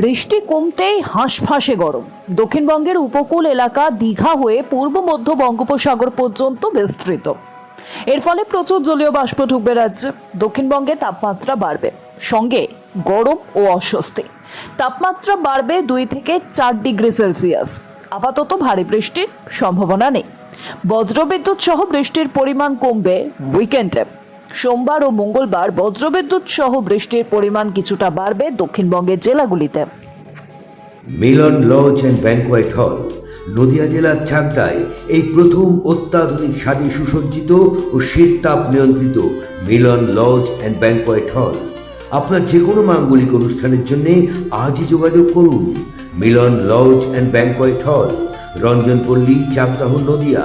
বৃষ্টি কমতেই হাঁসফাঁসে গরম। দক্ষিণবঙ্গের উপকূল এলাকা দীঘা হয়ে পূর্ব মধ্য বঙ্গোপসাগর পর্যন্ত বিস্তৃত। এর ফলে প্রচুর জলীয় বাষ্প ঢুকবে রাজ্যে। দক্ষিণবঙ্গে তাপমাত্রা বাড়বে। সঙ্গে গরম ও অস্বস্তি। তাপমাত্রা বাড়বে দুই থেকে চার ডিগ্রি সেলসিয়াস। আপাতত ভারী বৃষ্টির সম্ভাবনা নেই। বজ্রবিদ্যুৎ সহ বৃষ্টির পরিমাণ কমবে উইকেন্ডে। সোমবার ও মঙ্গলবার বজ্রবিদ্যুৎ সহ বৃষ্টির পরিমাণ কিছুটা বাড়বে দক্ষিণবঙ্গের জেলাগুলিতে। মিলন lodge and banquet hall, Nadia জেলার চাকদায় এই প্রথম অত্যাধুনিক স্বাদে সুসজ্জিত ও শীততাপ নিয়ন্ত্রিত মিলন লজ অ্যান্ড ব্যাংকোয়েট হল। আপনার যে কোনো মাঙ্গলিক অনুষ্ঠানের জন্য আজই যোগাযোগ করুন। মিলন lodge and banquet hall, Ranjanpalli, Chakdah, Nadia